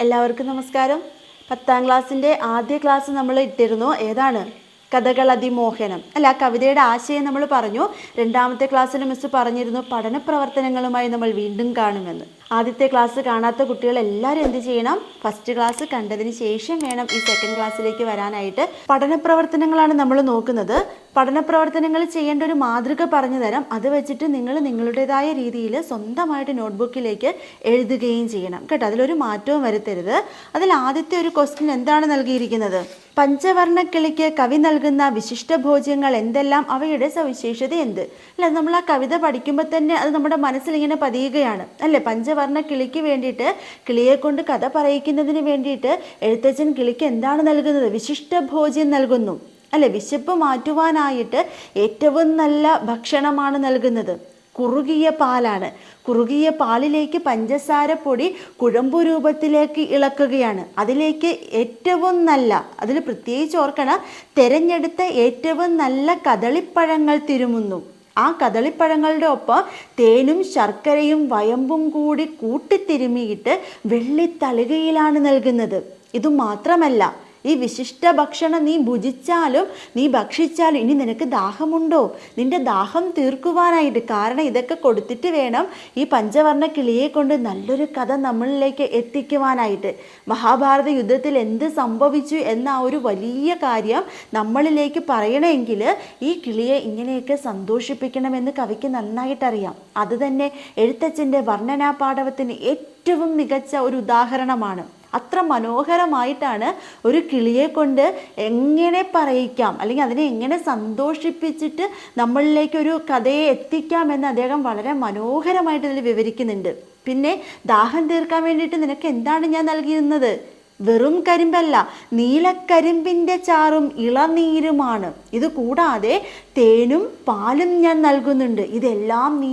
എല്ലാവർക്കും നമസ്കാരം. പത്താം ക്ലാസ്സിന്റെ ആദ്യ ക്ലാസ് നമ്മൾ ഇട്ടിരുന്നു. ഏതാണ്? കഥകൾ അതിമോഹനം. അല്ല കവിതയുടെ ആശയം നമ്മൾ പറഞ്ഞു. രണ്ടാമത്തെ ക്ലാസ്സിൽ മിസ് പറഞ്ഞിരുന്നു പഠന പ്രവർത്തനങ്ങളുമായി നമ്മൾ വീണ്ടും കാണുമെന്ന്. ആദ്യത്തെ ക്ലാസ് കാണാത്ത കുട്ടികൾ എല്ലാവരും എന്ത് ചെയ്യണം? ഫസ്റ്റ് ക്ലാസ് കണ്ടതിന് ശേഷം വേണം ഈ സെക്കൻഡ് ക്ലാസ്സിലേക്ക് വരാനായിട്ട്. പഠന പ്രവർത്തനങ്ങളാണ് നമ്മൾ നോക്കുന്നത്. പഠന പ്രവർത്തനങ്ങൾ ചെയ്യേണ്ട ഒരു മാതൃക പറഞ്ഞു തരാം. അത് വെച്ചിട്ട് നിങ്ങൾ നിങ്ങളുടേതായ രീതിയിൽ സ്വന്തമായിട്ട് നോട്ട്ബുക്കിലേക്ക് എഴുതുകയും ചെയ്യണം. കേട്ടോ അതിലൊരു മാറ്റവും വരുത്തരുത്. അതിൽ ആദ്യത്തെ ഒരു ക്വസ്റ്റ്യൻ എന്താണ് നൽകിയിരിക്കുന്നത്? പഞ്ചവർണ കിളിക്ക് കവി നൽകുന്ന വിശിഷ്ട ഭോജ്യങ്ങൾ എന്തെല്ലാം? അവയുടെ സവിശേഷത എന്ത്? അല്ല നമ്മൾ ആ കവിത പഠിക്കുമ്പോൾ തന്നെ അത് നമ്മുടെ മനസ്സിൽ ഇങ്ങനെ പതിയുകയാണ്. അല്ലേ? പഞ്ചവർണ കിളിക്ക് വേണ്ടിയിട്ട് കിളിയെ കൊണ്ട് കഥ പറയിക്കുന്നതിന് വേണ്ടിയിട്ട് എഴുത്തച്ഛൻ കിളിക്ക് എന്താണ് നൽകുന്നത്? വിശിഷ്ട ഭോജ്യം നൽകുന്നു. അല്ലെ വിശപ്പ് മാറ്റുവാനായിട്ട് ഏറ്റവും നല്ല ഭക്ഷണമാണ് നൽകുന്നത്. കുറുകിയ പാലാണ്. കുറുകിയ പാലിലേക്ക് പഞ്ചസാര പൊടി കുഴമ്പു രൂപത്തിലേക്ക് ഇളക്കുകയാണ്. അതിലേക്ക് ഏറ്റവും നല്ല അതിൽ പ്രത്യേകിച്ച് ഓർക്കണം തിരഞ്ഞെടുത്ത ഏറ്റവും നല്ല കദളിപ്പഴങ്ങൾ തിരുമുന്നു. ആ കദളിപ്പഴങ്ങളുടെ ഒപ്പം തേനും ശർക്കരയും വയമ്പും കൂടി കൂട്ടിത്തിരുമിയിട്ട് വെള്ളിത്തളികയിലാണ് നൽകുന്നത്. ഇതുമാത്രമല്ല ഈ വിശിഷ്ട ഭക്ഷണം നീ ഭുജിച്ചാലും നീ ഭക്ഷിച്ചാലും ഇനി നിനക്ക് ദാഹമുണ്ടോ? നിന്റെ ദാഹം തീർക്കുവാനായിട്ട് കാരണം ഇതൊക്കെ കൊടുത്തിട്ട് വേണം ഈ പഞ്ചവർണ കിളിയെ കൊണ്ട് നല്ലൊരു കഥ നമ്മളിലേക്ക് എത്തിക്കുവാനായിട്ട്. മഹാഭാരത യുദ്ധത്തിൽ എന്ത് സംഭവിച്ചു എന്ന ആ ഒരു വലിയ കാര്യം നമ്മളിലേക്ക് പറയണമെങ്കിൽ ഈ കിളിയെ ഇങ്ങനെയൊക്കെ സന്തോഷിപ്പിക്കണമെന്ന് കവിക്ക് നന്നായിട്ടറിയാം. അത് തന്നെ എഴുത്തച്ഛന്റെ വർണനാ പാടവത്തിന് ഏറ്റവും മികച്ച ഒരു ഉദാഹരണമാണ്. അത്ര മനോഹരമായിട്ടാണ് ഒരു കിളിയെ കൊണ്ട് എങ്ങനെ പറയിക്കാം അല്ലെങ്കിൽ അതിനെ എങ്ങനെ സന്തോഷിപ്പിച്ചിട്ട് നമ്മളിലേക്ക് ഒരു കഥയെ എത്തിക്കാം എന്ന് അദ്ദേഹം വളരെ മനോഹരമായിട്ട് ഇതിൽ വിവരിക്കുന്നുണ്ട്. പിന്നെ ദാഹം തീർക്കാൻ വേണ്ടിയിട്ട് നിനക്ക് എന്താണ് ഞാൻ നൽകിയിരുന്നത്? വെറും കരിമ്പല്ല നീലക്കരിമ്പിന്റെ ചാറും ഇളനീരുമാണ്. ഇത് കൂടാതെ തേനും പാലും ഞാൻ നൽകുന്നുണ്ട്. ഇതെല്ലാം നീ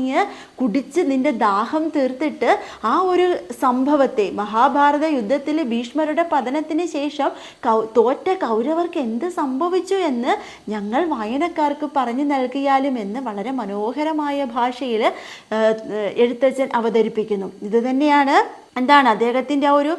കുടിച്ച് നിന്റെ ദാഹം തീർത്തിട്ട് ആ ഒരു സംഭവത്തെ മഹാഭാരത യുദ്ധത്തിൽ ഭീഷ്മരുടെ പതനത്തിന് ശേഷം കൗ തോറ്റ കൗരവർക്ക് എന്ത് സംഭവിച്ചു എന്ന് ഞങ്ങൾ വായനക്കാർക്ക് പറഞ്ഞു നൽകിയാലും എന്ന് വളരെ മനോഹരമായ ഭാഷയിൽ എഴുത്തച്ഛൻ അവതരിപ്പിക്കുന്നു. ഇത് തന്നെയാണ് എന്താണ് അദ്ദേഹത്തിന്റെ ആ ഒരു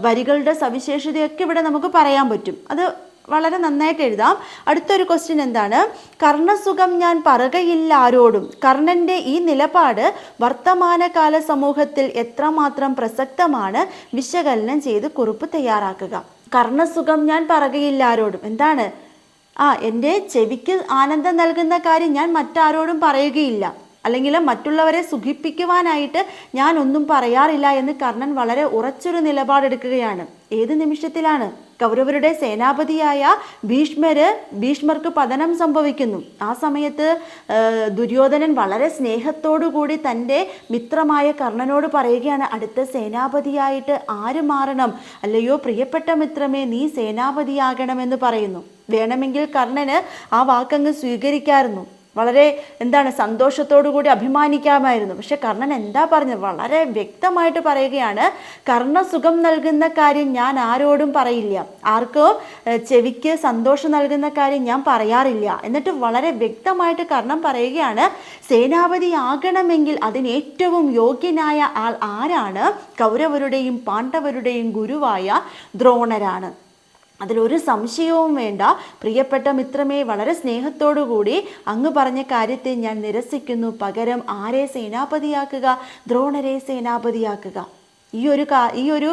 വരികളുടെ സവിശേഷതയൊക്കെ ഇവിടെ നമുക്ക് പറയാൻ പറ്റും. അത് വളരെ നന്നായിട്ട് എഴുതാം. അടുത്തൊരു ക്വസ്റ്റ്യൻ എന്താണ്? കർണസുഖം ഞാൻ പറകയില്ല ആരോടും. കർണന്റെ ഈ നിലപാട് വർത്തമാനകാല സമൂഹത്തിൽ എത്രമാത്രം പ്രസക്തമാണ് വിശകലനം ചെയ്ത് കുറിപ്പ് തയ്യാറാക്കുക. കർണസുഖം ഞാൻ പറകയില്ല ആരോടും. എന്താണ്? ആ എന്റെ ചെവിക്ക് ആനന്ദം നൽകുന്ന കാര്യം ഞാൻ മറ്റാരോടും പറയുകയില്ല. അല്ലെങ്കിൽ മറ്റുള്ളവരെ സുഖിപ്പിക്കുവാനായിട്ട് ഞാൻ ഒന്നും പറയാറില്ല എന്ന് കർണൻ വളരെ ഉറച്ചൊരു നിലപാടെടുക്കുകയാണ്. ഏത് നിമിഷത്തിലാണ്? കൗരവരുടെ സേനാപതിയായ ഭീഷ്മര് ഭീഷ്മർക്ക് പതനം സംഭവിക്കുന്നു. ആ സമയത്ത് ദുര്യോധനൻ വളരെ സ്നേഹത്തോടുകൂടി തന്റെ മിത്രമായ കർണനോട് പറയുകയാണ് അടുത്ത സേനാപതിയായിട്ട് ആര് മാറണം? അല്ലയോ പ്രിയപ്പെട്ട മിത്രമേ നീ സേനാപതിയാകണമെന്ന് പറയുന്നു. വേണമെങ്കിൽ കർണന് ആ വാക്കങ്ങ് സ്വീകരിക്കായിരുന്നു. വളരെ എന്താണ് സന്തോഷത്തോടു കൂടി അഭിമാനിക്കാമായിരുന്നു. പക്ഷെ കർണൻ എന്താ പറഞ്ഞത്? വളരെ വ്യക്തമായിട്ട് പറയുകയാണ് കർണസുഖം നൽകുന്ന കാര്യം ഞാൻ ആരോടും പറയില്ല. ആർക്കോ ചെവിക്ക് സന്തോഷം നൽകുന്ന കാര്യം ഞാൻ പറയാറില്ല. എന്നിട്ട് വളരെ വ്യക്തമായിട്ട് കർണം പറയുകയാണ് സേനാപതി ആകണമെങ്കിൽ അതിന് ഏറ്റവും യോഗ്യനായ ആൾ ആരാണ്? കൗരവരുടെയും പാണ്ഡവരുടെയും ഗുരുവായ ദ്രോണരാണ്. അതിലൊരു സംശയവും വേണ്ട. പ്രിയപ്പെട്ട മിത്രമേ വളരെ സ്നേഹത്തോടു കൂടി അങ്ങ് പറഞ്ഞ കാര്യത്തെ ഞാൻ നിരസിക്കുന്നു. പകരം ആരെ സേനാപതിയാക്കുക? ദ്രോണരെ സേനാപതിയാക്കുക. ഈ ഒരു ഈ ഒരു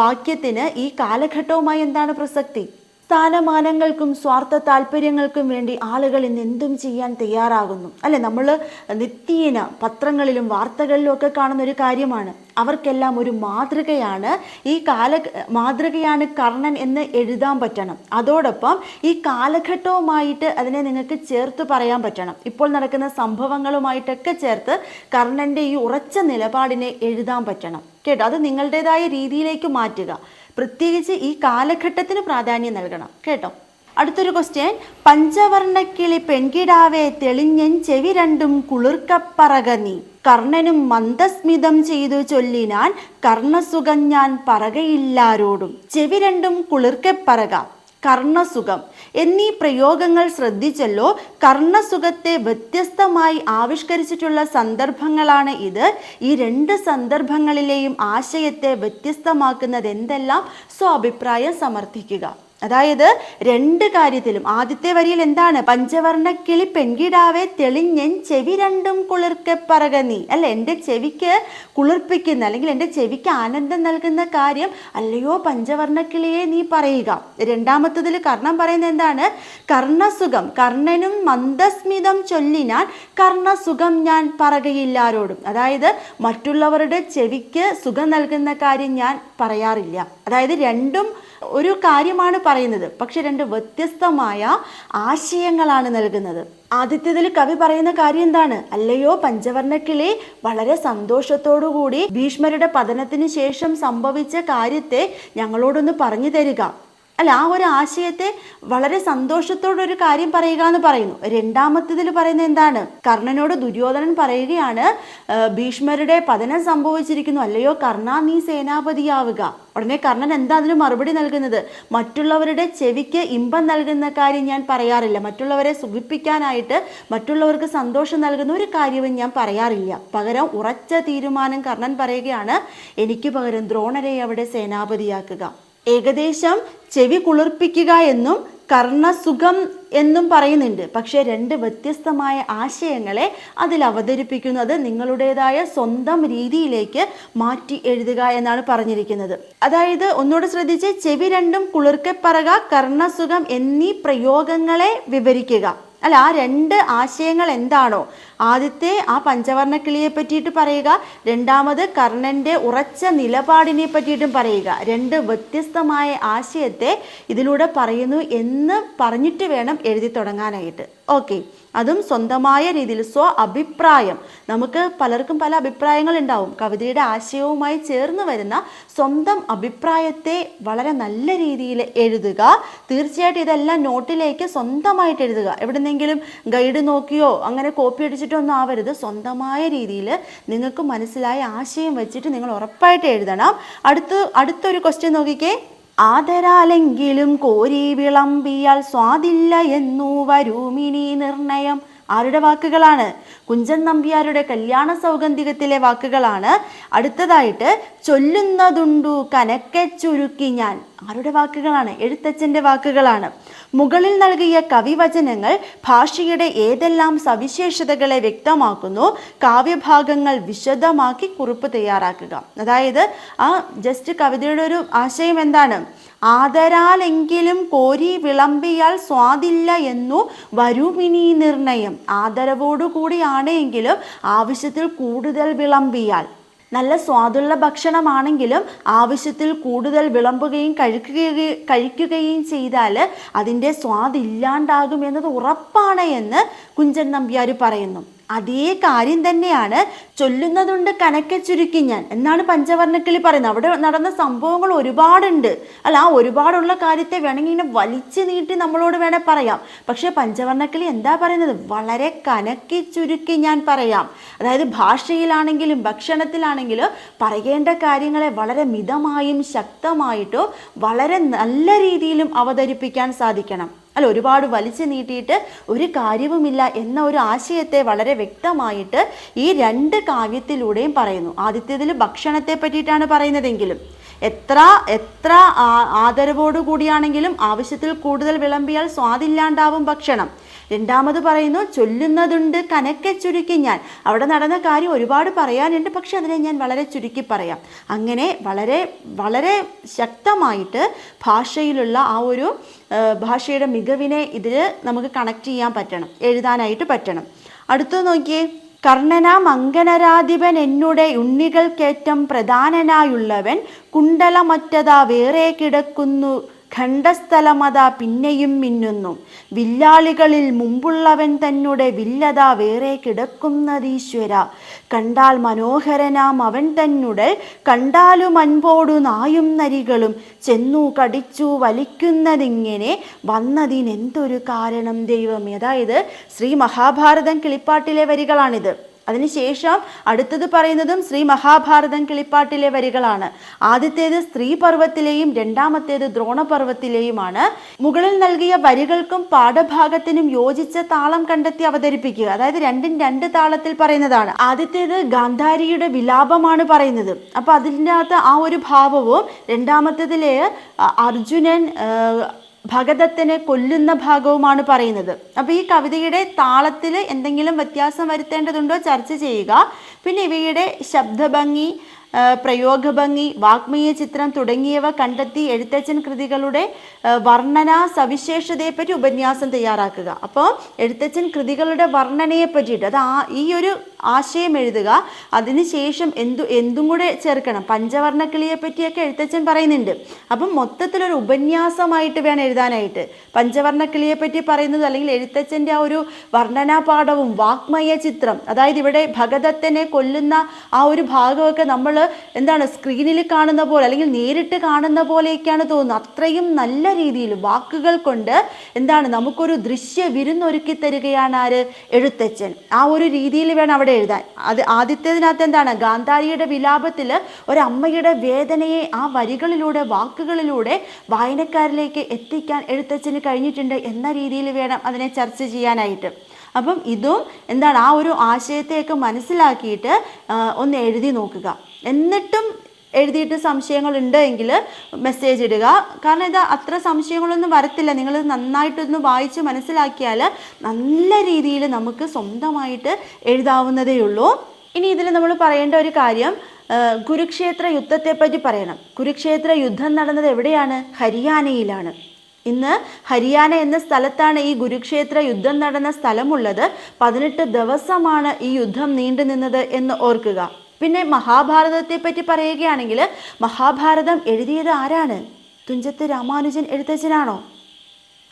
വാക്യത്തിന് ഈ കാലഘട്ടവുമായി എന്താണ് പ്രസക്തി? സ്ഥാനമാനങ്ങൾക്കും സ്വാർത്ഥ താല്പര്യങ്ങൾക്കും വേണ്ടി ആളുകൾ ഇന്ന് എന്തും ചെയ്യാൻ തയ്യാറാകുന്നു. അല്ലെ? നമ്മൾ നിത്യേന പത്രങ്ങളിലും വാർത്തകളിലും ഒക്കെ കാണുന്ന ഒരു കാര്യമാണ്. അവർക്കെല്ലാം ഒരു മാതൃകയാണ്. ഈ കാല മാതൃകയാണ് കർണൻ എന്ന് എഴുതാൻ പറ്റണം. അതോടൊപ്പം ഈ കാലഘട്ടവുമായിട്ട് അതിനെ നിങ്ങൾക്ക് ചേർത്ത് പറയാൻ പറ്റണം. ഇപ്പോൾ നടക്കുന്ന സംഭവങ്ങളുമായിട്ടൊക്കെ ചേർത്ത് കർണന്റെ ഈ ഉറച്ച നിലപാടിനെ എഴുതാൻ പറ്റണം. കേട്ടോ? അത് നിങ്ങളുടേതായ രീതിയിലേക്ക് മാറ്റുക. പ്രത്യേകിച്ച് ഈ കാലഘട്ടത്തിന് പ്രാധാന്യം നൽകണം. കേട്ടോ? അടുത്തൊരു ക്വസ്റ്റ്യൻ പഞ്ചവർണക്കിളി പെൺകിടാവെ തെളിഞ്ഞൻ ചെവി രണ്ടും കുളിർക്കപ്പറക നീ കർണനും മന്ദസ്മിതം ചെയ്തു ചൊല്ലിനാൻ കർണസുഖം ഞാൻ പറകയില്ലാരോടും. ചെവി രണ്ടും കുളിർക്കെ പറക കർണസുഖം. എന്നീ പ്രയോഗങ്ങൾ ശ്രദ്ധിച്ചല്ലോ കർണസുഖത്തെ വ്യത്യസ്തമായി ആവിഷ്കരിച്ചിട്ടുള്ള സന്ദർഭങ്ങളാണ് ഇത്. ഈ രണ്ട് സന്ദർഭങ്ങളിലെയും ആശയത്തെ വ്യത്യസ്തമാക്കുന്നത് എന്തെല്ലാം സ്വാഭിപ്രായം സമർത്ഥിക്കുക. അതായത് രണ്ട് കാര്യത്തിലും. ആദ്യത്തെ വരിയിൽ എന്താണ്? പഞ്ചവർണ കിളി പെൺകിടാവെ തെളിഞ്ഞൻ ചെവി രണ്ടും കുളിർക്കെ പറക നീ. അല്ലെ? എന്റെ ചെവിക്ക് കുളിർപ്പിക്കുന്ന അല്ലെങ്കിൽ എന്റെ ചെവിക്ക് ആനന്ദം നൽകുന്ന കാര്യം അല്ലയോ പഞ്ചവർണ കിളിയെ നീ പറയുക. രണ്ടാമത്തതിൽ കർണം പറയുന്നത് എന്താണ്? കർണസുഖം. കർണനും മന്ദസ്മിതം ചൊല്ലിനാൻ കർണസുഖം ഞാൻ പറകയില്ലാരോടും അതായത് മറ്റുള്ളവരുടെ ചെവിക്ക് സുഖം നൽകുന്ന കാര്യം ഞാൻ പറയാറില്ല. അതായത് രണ്ടും ഒരു കാര്യമാണ് പറയുന്നത്. പക്ഷെ രണ്ട് വ്യത്യസ്തമായ ആശയങ്ങളാണ് നൽകുന്നത്. ആദ്യത്തേതിൽ കവി പറയുന്ന കാര്യം എന്താണ്? അല്ലയോ പഞ്ചവർണക്കിളി വളരെ കൂടി ഭീഷ്മരുടെ പതനത്തിന് ശേഷം സംഭവിച്ച കാര്യത്തെ ഞങ്ങളോടൊന്ന് പറഞ്ഞു തരിക. അല്ല ആ ഒരു ആശയത്തെ വളരെ സന്തോഷത്തോടെ ഒരു കാര്യം പറയുക എന്ന് പറയുന്നു. രണ്ടാമത്തേതിൽ പറയുന്നത് എന്താണ്? കർണനോട് ദുര്യോധനൻ പറയുകയാണ് ഭീഷ്മരുടെ പതനം സംഭവിച്ചിരിക്കുന്നു. അല്ലയോ കർണ നീ സേനാപതിയാവുക. ഉടനെ കർണൻ എന്താ അതിന് മറുപടി നൽകുന്നത്? മറ്റുള്ളവരുടെ ചെവിക്ക് ഇമ്പം നൽകുന്ന കാര്യം ഞാൻ പറയാറില്ല. മറ്റുള്ളവരെ സുഖിപ്പിക്കാനായിട്ട് മറ്റുള്ളവർക്ക് സന്തോഷം നൽകുന്ന ഒരു കാര്യവും ഞാൻ പറയാറില്ല. പകരം ഉറച്ച തീരുമാനം കർണൻ പറയുകയാണ് എനിക്ക് പകരം ദ്രോണരെ അവിടെ സേനാപതിയാക്കുക. ഏകദേശം ചെവി കുളിർപ്പിക്കുക എന്നും കർണസുഖം എന്നും പറയുന്നുണ്ട്. പക്ഷേ രണ്ട് വ്യത്യസ്തമായ ആശയങ്ങളെ അതിൽ അവതരിപ്പിക്കുന്നത് നിങ്ങളുടേതായ സ്വന്തം രീതിയിലേക്ക് മാറ്റി എഴുതുക എന്നാണ് പറഞ്ഞിരിക്കുന്നത്. അതായത് ഒന്നുകൂടെ ശ്രദ്ധിച്ച് ചെവി രണ്ടും കുളിർക്കപ്പറക കർണസുഖം എന്നീ പ്രയോഗങ്ങളെ വിവരിക്കുക. അല്ല ആ രണ്ട് ആശയങ്ങൾ എന്താണോ? ആദ്യത്തെ ആ പഞ്ചവർണ കിളിയെ പറ്റിയിട്ട് പറയുക രണ്ടാമത് കർണന്റെ ഉറച്ച നിലപാടിനെ പറ്റിയിട്ടും പറയുക. രണ്ട് വ്യത്യസ്തമായ ആശയത്തെ ഇതിലൂടെ പറയുന്നു എന്ന് പറഞ്ഞിട്ട് വേണം എഴുതി തുടങ്ങാനായിട്ട്. ഓക്കെ അതും സ്വന്തമായ രീതിയിൽ സ്വ അഭിപ്രായം. നമുക്ക് പലർക്കും പല അഭിപ്രായങ്ങൾ ഉണ്ടാവും. കവിതയുടെ ആശയവുമായി ചേർന്ന് വരുന്ന സ്വന്തം അഭിപ്രായത്തെ വളരെ നല്ല രീതിയിൽ എഴുതുക. തീർച്ചയായിട്ടും ഇതെല്ലാം നോട്ടിലേക്ക് സ്വന്തമായിട്ട് എഴുതുക. എവിടെന്നെങ്കിലും ഗൈഡ് നോക്കിയോ അങ്ങനെ കോപ്പി അടിച്ചിട്ടോ ഒന്നും ആവരുത്. സ്വന്തമായ രീതിയിൽ നിങ്ങൾക്ക് മനസ്സിലായ ആശയം വെച്ചിട്ട് നിങ്ങൾ ഉറപ്പായിട്ട് എഴുതണം. അടുത്ത് അടുത്തൊരു ക്വസ്റ്റ്യൻ നോക്കിക്കേ. ആദരാലെങ്കിലും കോരി വിളമ്പിയാൽ സ്വാദില്ല എന്നു വരൂമിനി നിർണയം. ആരുടെ വാക്കുകളാണ്? കുഞ്ചൻ നമ്പ്യാരുടെ കല്യാണ സൗഗന്ധികത്തിലെ വാക്കുകളാണ്. അടുത്തതായിട്ട് ചൊല്ലുന്നതുണ്ടു കനക്കെ ചുരുക്കി ഞാൻ. ആരുടെ വാക്കുകളാണ്? എഴുത്തച്ഛന്റെ വാക്കുകളാണ്. മുകളിൽ നൽകിയ കവിവചനങ്ങൾ ഭാഷയുടെ ഏതെല്ലാം സവിശേഷതകളെ വ്യക്തമാക്കുന്നു കാവ്യഭാഗങ്ങൾ വിശദമാക്കി കുറിപ്പ് തയ്യാറാക്കുക. അതായത് ആ ജസ്റ്റ് കവിതയുടെ ഒരു ആശയം എന്താണ്? ആദരാലെങ്കിലും കോരി വിളമ്പിയാൽ സ്വാദില്ല എന്നു വരുമിനി നിർണയം. ആദരവോടുകൂടിയാണ് എങ്കിലും ആവശ്യത്തിൽ കൂടുതൽ വിളമ്പിയാൽ. നല്ല സ്വാദുള്ള ഭക്ഷണമാണെങ്കിലും ആവശ്യത്തിൽ കൂടുതൽ വിളമ്പുകയും കഴിക്കുകയും കഴിക്കുകയും ചെയ്താൽ അതിന്റെ സ്വാദില്ലാണ്ടാകും എന്നത് ഉറപ്പാണ് എന്ന് കുഞ്ചൻ നമ്പ്യാർ പറയുന്നു. അതേ കാര്യം തന്നെയാണ് ചൊല്ലുന്നതുണ്ട് കനക്കെ ചുരുക്കി ഞാൻ. എന്നാണ് പഞ്ചവർണക്കിളി പറയുന്നത്. അവിടെ നടന്ന സംഭവങ്ങൾ ഒരുപാടുണ്ട്. അല്ല ആ ഒരുപാടുള്ള കാര്യത്തെ വേണമെങ്കിൽ ഇങ്ങനെ വലിച്ചു നീട്ടി നമ്മളോട് വേണേൽ പറയാം. പക്ഷേ പഞ്ചവർണക്കിളി എന്താ പറയുന്നത്? വളരെ കനക്കി ചുരുക്കി ഞാൻ പറയാം. അതായത് ഭാഷയിലാണെങ്കിലും ഭക്ഷണത്തിലാണെങ്കിലും പറയേണ്ട കാര്യങ്ങളെ വളരെ മിതമായും ശക്തമായിട്ടോ വളരെ നല്ല രീതിയിലും അവതരിപ്പിക്കാൻ സാധിക്കണം. അല്ല ഒരുപാട് വലിച്ചു നീട്ടിയിട്ട് ഒരു കാര്യവുമില്ല എന്ന ഒരു ആശയത്തെ വളരെ വ്യക്തമായിട്ട് ഈ രണ്ട് കാവ്യത്തിലൂടെയും പറയുന്നു. ആദ്യത്തേതിൽ ഭക്ഷണത്തെ പറ്റിയിട്ടാണ് പറയുന്നതെങ്കിലും എത്ര എത്ര ആദരവോടു കൂടിയാണെങ്കിലും ആവശ്യത്തിൽ കൂടുതൽ വിളമ്പിയാൽ സ്വാദില്ലാണ്ടാവും ഭക്ഷണം. രണ്ടാമത് പറയുന്നു ചൊല്ലുന്നതുണ്ട് കനക്കെ ചുരുക്കി ഞാൻ. അവിടെ നടന്ന കാര്യം ഒരുപാട് പറയാനുണ്ട് പക്ഷെ അതിനെ ഞാൻ വളരെ ചുരുക്കി പറയാം. അങ്ങനെ വളരെ വളരെ ശക്തമായിട്ട് ഭാഷയിലുള്ള ആ ഒരു ഭാഷയുടെ മികവിനെ ഇതിൽ നമുക്ക് കണക്ട് ചെയ്യാൻ പറ്റണം എഴുതാനായിട്ട് പറ്റണം. അടുത്തത് നോക്കിയേ കർണനാം അങ്കനരാധിപൻ എന്നുടെ ഉണ്ണികൾക്കേറ്റം പ്രധാനനായുള്ളവൻ കുണ്ടലമറ്റതാ വേറെ കിടക്കുന്നു ഖണ്ഡസ്ഥലമതാ പിന്നെയും മിന്നുന്നു. വില്ലാളികളിൽ മുമ്പുള്ളവൻ തന്നെ വില്ലത വേറെ കിടക്കുന്നതീശ്വര. കണ്ടാൽ മനോഹരനാം അവൻ തന്നെ കണ്ടാലും അൻപോടു നായും നരികളും. ചെന്നു കടിച്ചു വലിക്കുന്നതിങ്ങനെ വന്നതിനെന്തൊരു കാരണം ദൈവമേ. അതായത് ശ്രീ മഹാഭാരതം കിളിപ്പാട്ടിലെ വരികളാണിത്. അതിനുശേഷം അടുത്തത് പറയുന്നതും ശ്രീ മഹാഭാരതം കിളിപ്പാട്ടിലെ വരികളാണ്. ആദ്യത്തേത് സ്ത്രീ പർവത്തിലെയും രണ്ടാമത്തേത് ദ്രോണപർവത്തിലെയുമാണ്. മുകളിൽ നൽകിയ വരികൾക്കും പാഠഭാഗത്തിനും യോജിച്ച താളം കണ്ടെത്തി അവതരിപ്പിക്കുക. അതായത് രണ്ടും രണ്ട് താളത്തിൽ പറയുന്നതാണ്. ആദ്യത്തേത് ഗാന്ധാരിയുടെ വിലാപമാണ് പറയുന്നത്. അപ്പൊ അതിന്റെ അകത്ത് ആ ഒരു ഭാവവും രണ്ടാമത്തേതിലെ അർജുനൻ ആ, ഭഗദത്തനെ കൊല്ലുന്ന ഭാഗവുമാണ് പറയുന്നത്. അപ്പോൾ ഈ കവിതയുടെ താളത്തിൽ എന്തെങ്കിലും വ്യത്യാസം വരുത്തേണ്ടതുണ്ടോ ചർച്ച ചെയ്യുക. പിന്നെ ഇവയുടെ ശബ്ദഭംഗി പ്രയോഗഭംഗി വാഗ്മീയ ചിത്രം തുടങ്ങിയവ കണ്ടെത്തി എഴുത്തച്ഛൻ കൃതികളുടെ വർണന സവിശേഷതയെപ്പറ്റി ഉപന്യാസം തയ്യാറാക്കുക. അപ്പോൾ എഴുത്തച്ഛൻ കൃതികളുടെ വർണനയെ പറ്റിയിട്ട് അത് ആ ഈ ഒരു ആശയം എഴുതുക. അതിനുശേഷം എന്തു എന്തും കൂടെ ചേർക്കണം. പഞ്ചവർണക്കിളിയെ പറ്റിയൊക്കെ എഴുത്തച്ഛൻ പറയുന്നുണ്ട്. അപ്പം മൊത്തത്തിലൊരു ഉപന്യാസമായിട്ട് വേണം എഴുതാനായിട്ട്. പഞ്ചവർണക്കിളിയെ പറ്റി പറയുന്നത് അല്ലെങ്കിൽ എഴുത്തച്ഛന്റെ ആ ഒരു വർണനാപാഠവും വാക്മയ ചിത്രം അതായത് ഇവിടെ ഭഗതത്തിനെ കൊല്ലുന്ന ആ ഒരു ഭാഗമൊക്കെ നമ്മൾ എന്താണ് സ്ക്രീനിൽ കാണുന്ന പോലെ അല്ലെങ്കിൽ നേരിട്ട് കാണുന്ന പോലെയൊക്കെയാണ് തോന്നുന്നത്. അത്രയും നല്ല രീതിയിൽ വാക്കുകൾ കൊണ്ട് എന്താണ് നമുക്കൊരു ദൃശ്യ വിരുന്നൊരുക്കി തരികയാണ് ആര്? എഴുത്തച്ഛൻ. ആ ഒരു രീതിയിൽ വേണം അവിടെ എഴുതാൻ. അത് ആദ്യത്തേതിനകത്ത് എന്താണ്? ഗാന്ധാരിയുടെ വിലാപത്തിൽ ഒരമ്മയുടെ വേദനയെ ആ വരികളിലൂടെ വാക്കുകളിലൂടെ വായനക്കാരിലേക്ക് എത്തിക്കാൻ എഴുത്തച്ഛന് കഴിഞ്ഞിട്ടുണ്ട് എന്ന രീതിയിൽ വേണം അതിനെ ചർച്ച ചെയ്യാനായിട്ട്. അപ്പം ഇതും എന്താണ്? ആ ഒരു ആശയത്തെയൊക്കെ മനസ്സിലാക്കിയിട്ട് ഒന്ന് എഴുതി നോക്കുക. എന്നിട്ടും എഴുതിയിട്ട് സംശയങ്ങളുണ്ട് എങ്കിൽ മെസ്സേജ് ഇടുക. കാരണം ഇത് അത്ര സംശയങ്ങളൊന്നും വരത്തില്ല. നിങ്ങൾ നന്നായിട്ടൊന്ന് വായിച്ച് മനസ്സിലാക്കിയാൽ നല്ല രീതിയിൽ നമുക്ക് സ്വന്തമായിട്ട് എഴുതാവുന്നതേ ഉള്ളൂ. ഇനി ഇതിൽ നമ്മൾ പറയേണ്ട ഒരു കാര്യം കുരുക്ഷേത്ര യുദ്ധത്തെപ്പറ്റി പറയണം. കുരുക്ഷേത്ര യുദ്ധം നടന്നത് എവിടെയാണ്? ഹരിയാനയിലാണ്. ഇന്ന് ഹരിയാന എന്ന സ്ഥലത്താണ് ഈ കുരുക്ഷേത്ര യുദ്ധം നടന്ന സ്ഥലമുള്ളത്. പതിനെട്ട് ദിവസമാണ് ഈ യുദ്ധം നീണ്ടു നിന്നത് എന്ന് ഓർക്കുക. പിന്നെ മഹാഭാരതത്തെ പറ്റി പറയുകയാണെങ്കിൽ മഹാഭാരതം എഴുതിയത് ആരാണ്? തുഞ്ചത്ത് രാമാനുജൻ എഴുത്തച്ഛനാണോ?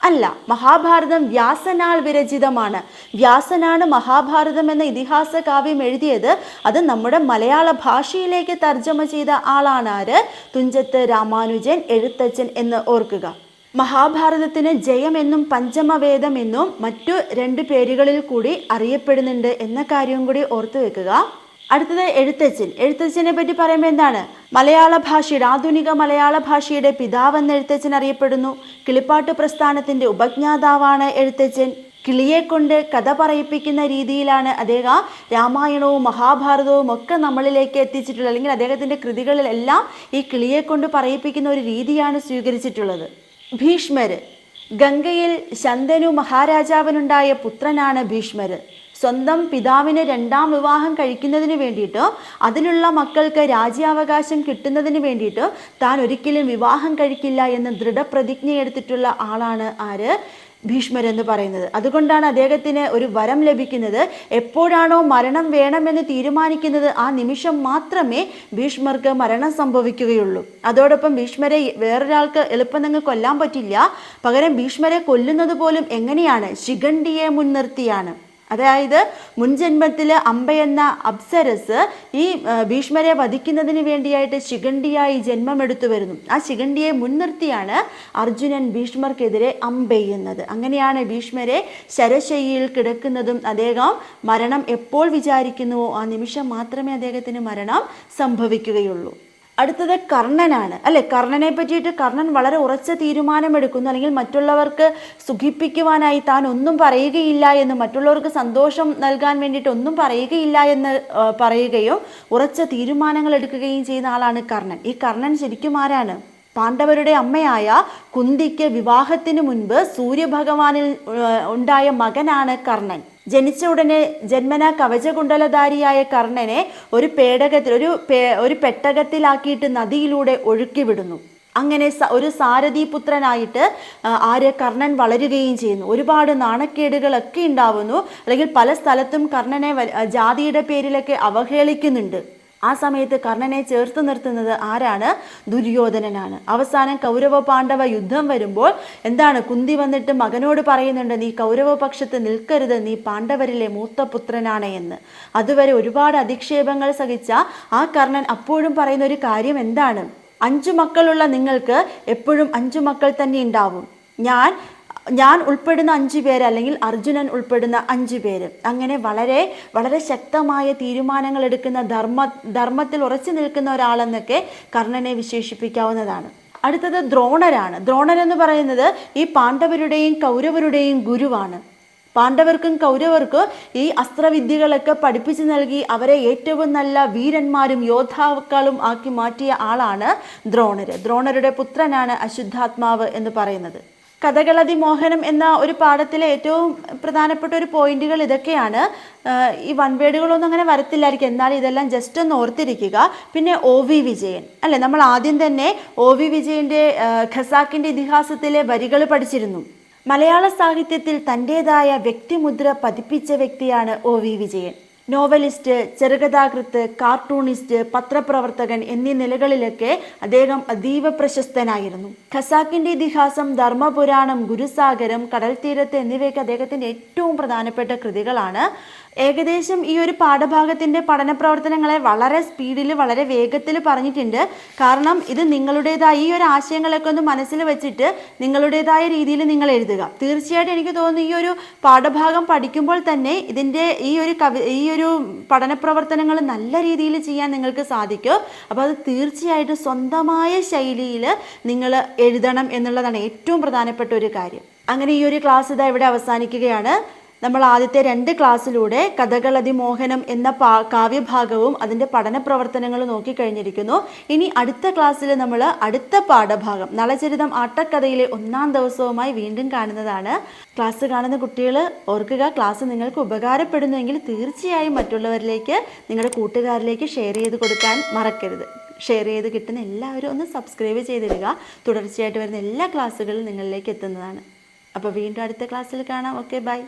അല്ല മഹാഭാരതം വ്യാസനാൽ വിരചിതമാണ്. വ്യാസനാണ് മഹാഭാരതം എന്ന ഇതിഹാസ കാവ്യം എഴുതിയത്. അത് നമ്മുടെ മലയാള ഭാഷയിലേക്ക് തർജമ ചെയ്ത ആളാണ് ആര്? തുഞ്ചത്ത് രാമാനുജൻ എഴുത്തച്ഛൻ എന്ന് ഓർക്കുക. മഹാഭാരതത്തിന് ജയമെന്നും പഞ്ചമവേദം എന്നും മറ്റു രണ്ട് പേരുകളിൽ കൂടി അറിയപ്പെടുന്നുണ്ട് എന്ന കാര്യം കൂടി ഓർത്തു വെക്കുക. അടുത്തത് എഴുത്തച്ഛൻ. എഴുത്തച്ഛനെ പറ്റി പറയുമ്പോൾ എന്താണ്? മലയാള ഭാഷയുടെ ആധുനിക മലയാള ഭാഷയുടെ പിതാവെന്ന് എഴുത്തച്ഛൻ അറിയപ്പെടുന്നു. കിളിപ്പാട്ട് പ്രസ്ഥാനത്തിന്റെ ഉപജ്ഞാതാവാണ് എഴുത്തച്ഛൻ. കിളിയെ കൊണ്ട് കഥ പറയിപ്പിക്കുന്ന രീതിയിലാണ് അദ്ദേഹം രാമായണവും മഹാഭാരതവും ഒക്കെ നമ്മളിലേക്ക് എത്തിച്ചിട്ടുള്ളത്. അല്ലെങ്കിൽ അദ്ദേഹത്തിന്റെ കൃതികളിലെല്ലാം ഈ കിളിയെ കൊണ്ട് പറയിപ്പിക്കുന്ന ഒരു രീതിയാണ് സ്വീകരിച്ചിട്ടുള്ളത്. ഭീഷ്മർ ഗംഗയിൽ ശന്തനു മഹാരാജാവിനുണ്ടായ പുത്രനാണ് ഭീഷ്മര്. സ്വന്തം പിതാവിന് രണ്ടാം വിവാഹം കഴിക്കുന്നതിന് വേണ്ടിയിട്ട് അതിലുള്ള മക്കൾക്ക് രാജ്യാവകാശം കിട്ടുന്നതിന് വേണ്ടിയിട്ട് താൻ ഒരിക്കലും വിവാഹം കഴിക്കില്ല എന്ന് ദൃഢപ്രതിജ്ഞ എടുത്തിട്ടുള്ള ആളാണ് ആര്? ഭീഷ്മർ എന്ന് പറയുന്നത്. അതുകൊണ്ടാണ് അദ്ദേഹത്തിന് ഒരു വരം ലഭിക്കുന്നത്. എപ്പോഴാണോ മരണം വേണമെന്ന് തീരുമാനിക്കുന്നത് ആ നിമിഷം മാത്രമേ ഭീഷ്മർക്ക് മരണം സംഭവിക്കുകയുള്ളൂ. അതോടൊപ്പം ഭീഷ്മരെ വേറൊരാൾക്ക് എളുപ്പം നിങ്ങൾ കൊല്ലാൻ പറ്റില്ല. പകരം ഭീഷ്മരെ കൊല്ലുന്നത് പോലും എങ്ങനെയാണ്? ശിഖണ്ഡിയെ മുൻനിർത്തിയാണ്. അതായത് മുൻജന്മത്തിൽ അമ്പയെന്ന അപ്സരസ് ഈ ഭീഷ്മരെ വധിക്കുന്നതിന് വേണ്ടിയായിട്ട് ശിഖണ്ഡിയായി ജന്മമെടുത്തു വരുന്നു. ആ ശിഖണ്ഡിയെ മുൻനിർത്തിയാണ് അർജുനൻ ഭീഷ്മർക്കെതിരെ അമ്പെയ്യുന്നത് അങ്ങനെയാണ് ഭീഷ്മരെ ശരശയ്യയിൽ കിടക്കുന്നതും അദ്ദേഹം മരണം എപ്പോൾ വിചാരിക്കുന്നുവോ ആ നിമിഷം മാത്രമേ അദ്ദേഹത്തിന് മരണം സംഭവിക്കുകയുള്ളൂ. അടുത്തത് കർണനാണ്. അല്ലെ കർണനെ പറ്റിയിട്ട് കർണൻ വളരെ ഉറച്ച തീരുമാനമെടുക്കുന്നു. അല്ലെങ്കിൽ മറ്റുള്ളവർക്ക് സുഖിപ്പിക്കുവാനായി താൻ ഒന്നും പറയുകയില്ല എന്ന് മറ്റുള്ളവർക്ക് സന്തോഷം നൽകാൻ വേണ്ടിയിട്ട് ഒന്നും പറയുകയില്ല എന്ന് പറയുകയും ഉറച്ച തീരുമാനങ്ങൾ എടുക്കുകയും ചെയ്യുന്ന ആളാണ് കർണൻ. ഈ കർണൻ ശരിക്കും ആരാണ്? പാണ്ഡവരുടെ അമ്മയായ കുന്തിക്ക് വിവാഹത്തിന് മുൻപ് സൂര്യഭഗവാനിൽ ഉണ്ടായ മകനാണ് കർണൻ. ജനിച്ച ഉടനെ ജന്മന കവചകുണ്ടലധാരിയായ കർണനെ ഒരു പേടകത്തിൽ ഒരു ഒരു പെട്ടകത്തിലാക്കിയിട്ട് നദിയിലൂടെ ഒഴുക്കി വിടുന്നു അങ്ങനെ ഒരു സാരഥി പുത്രനായിട്ട് ആര്യ കർണൻ വളരുകയും ചെയ്യുന്നു. ഒരുപാട് നാണക്കേടുകളൊക്കെ ഉണ്ടാവുന്നു. അല്ലെങ്കിൽ പല സ്ഥലത്തും കർണനെ ജാതിയുടെ പേരിലൊക്കെ അവഹേളിക്കുന്നുണ്ട്. ആ സമയത്ത് കർണനെ ചേർത്ത് നിർത്തുന്നത് ആരാണ്? ദുര്യോധനനാണ്. അവസാനം കൗരവ പാണ്ഡവ യുദ്ധം വരുമ്പോൾ എന്താണ്? കുന്തി വന്നിട്ട് മകനോട് പറയുന്നുണ്ട് നീ കൗരവ പക്ഷത്ത് നിൽക്കരുത് നീ പാണ്ഡവരിലെ മൂത്ത പുത്രനാണ് എന്ന്. അതുവരെ ഒരുപാട് അധിക്ഷേപങ്ങൾ സഹിച്ച ആ കർണൻ അപ്പോഴും പറയുന്ന ഒരു കാര്യം എന്താണ്? അഞ്ചു മക്കളുള്ള നിങ്ങൾക്ക് എപ്പോഴും അഞ്ചു മക്കൾ തന്നെ ഉണ്ടാവും. ഞാൻ ഞാൻ ഉൾപ്പെടുന്ന അഞ്ചു പേര് അല്ലെങ്കിൽ അർജുനൻ ഉൾപ്പെടുന്ന അഞ്ചു പേര്. അങ്ങനെ വളരെ വളരെ ശക്തമായ തീരുമാനങ്ങൾ എടുക്കുന്ന ധർമ്മ ധർമ്മത്തിൽ ഉറച്ചു നിൽക്കുന്ന ഒരാളെന്നൊക്കെ കർണനെ വിശേഷിപ്പിക്കാവുന്നതാണ്. അടുത്തത് ദ്രോണരാണ്. ദ്രോണർ എന്ന് പറയുന്നത് ഈ പാണ്ഡവരുടെയും കൗരവരുടെയും ഗുരുവാണ്. പാണ്ഡവർക്കും കൗരവർക്കും ഈ അസ്ത്രവിദ്യകളൊക്കെ പഠിപ്പിച്ചു നൽകി അവരെ ഏറ്റവും നല്ല വീരന്മാരും യോദ്ധാക്കളും ആക്കി മാറ്റിയ ആളാണ് ദ്രോണർ ദ്രോണരുടെ പുത്രനാണ് അശുദ്ധാത്മാവ് എന്ന് പറയുന്നത്. കഥകളതി മോഹനം എന്ന ഒരു പാഠത്തിലെ ഏറ്റവും പ്രധാനപ്പെട്ട ഒരു പോയിന്റുകൾ ഇതൊക്കെയാണ്. ഈ വൺവേഡുകളൊന്നും അങ്ങനെ വരത്തില്ലായിരിക്കും. എന്നാൽ ഇതെല്ലാം ജസ്റ്റ് ഒന്ന് ഓർത്തിരിക്കുക. പിന്നെ ഒ വി വിജയൻ. അല്ലെ? നമ്മൾ ആദ്യം തന്നെ ഒ വി വിജയന്റെ ഖസാക്കിന്റെ ഇതിഹാസത്തിലെ വരികൾ പഠിച്ചിരുന്നു. മലയാള സാഹിത്യത്തിൽ തന്റെതായ വ്യക്തിമുദ്ര പതിപ്പിച്ച വ്യക്തിയാണ് ഒ വി വിജയൻ. നോവലിസ്റ്റ് ചെറുകഥാകൃത്ത് കാർട്ടൂണിസ്റ്റ് പത്രപ്രവർത്തകൻ എന്നീ നിലകളിലൊക്കെ അദ്ദേഹം അതീവ പ്രശസ്തനായിരുന്നു ഖസാക്കിന്റെ ഇതിഹാസം ധർമ്മപുരാണം ഗുരുസാഗരം കടൽ തീരത്ത് എന്നിവയൊക്കെ അദ്ദേഹത്തിന്റെ ഏറ്റവും പ്രധാനപ്പെട്ട കൃതികളാണ്. ഏകദേശം ഈ ഒരു പാഠഭാഗത്തിന്റെ പഠന പ്രവർത്തനങ്ങളെ വളരെ സ്പീഡിൽ വളരെ വേഗത്തിൽ പറഞ്ഞിട്ടുണ്ട്. കാരണം ഇത് നിങ്ങളുടേതായ ഈ ഒരു ആശയങ്ങളൊക്കെ ഒന്ന് മനസ്സിൽ വെച്ചിട്ട് നിങ്ങളുടേതായ രീതിയിൽ നിങ്ങൾ എഴുതുക. തീർച്ചയായിട്ടും എനിക്ക് തോന്നുന്നു ഈ ഒരു പാഠഭാഗം പഠിക്കുമ്പോൾ തന്നെ ഇതിന്റെ ഈ ഒരു കവി ഈ ഒരു പഠന പ്രവർത്തനങ്ങൾ നല്ല രീതിയിൽ ചെയ്യാൻ നിങ്ങൾക്ക് സാധിക്കും. അപ്പോൾ അത് തീർച്ചയായിട്ടും സ്വന്തമായ ശൈലിയിൽ നിങ്ങൾ എഴുതണം എന്നുള്ളതാണ് ഏറ്റവും പ്രധാനപ്പെട്ട ഒരു കാര്യം. അങ്ങനെ ഈ ഒരു ക്ലാസ് ഇതാ ഇവിടെ അവസാനിക്കുകയാണ്. നമ്മൾ ആദ്യത്തെ രണ്ട് ക്ലാസ്സിലൂടെ കഥകൾ മോഹനം എന്ന പാ കാവ്യഭാഗവും അതിന്റെ പഠന പ്രവർത്തനങ്ങളും നോക്കിക്കഴിഞ്ഞിരിക്കുന്നു. ഇനി അടുത്ത ക്ലാസ്സിൽ നമ്മൾ അടുത്ത പാഠഭാഗം നളചരിതം ആട്ടക്കഥയിലെ ഒന്നാം ദിവസവുമായി വീണ്ടും കാണുന്നതാണ്. ക്ലാസ് കാണുന്ന കുട്ടികൾ ഓർക്കുക ക്ലാസ് നിങ്ങൾക്ക് ഉപകാരപ്പെടുന്നുവെങ്കിൽ തീർച്ചയായും മറ്റുള്ളവരിലേക്ക് നിങ്ങളുടെ കൂട്ടുകാരിലേക്ക് ഷെയർ ചെയ്ത് കൊടുക്കാൻ മറക്കരുത്. ഷെയർ ചെയ്ത് കിട്ടുന്ന എല്ലാവരും ഒന്ന് സബ്സ്ക്രൈബ് ചെയ്തിടുക. തുടർച്ചയായിട്ട് വരുന്ന എല്ലാ ക്ലാസ്സുകളും നിങ്ങളിലേക്ക് എത്തുന്നതാണ്. അപ്പോൾ വീണ്ടും അടുത്ത ക്ലാസ്സിൽ കാണാം. Okay bye.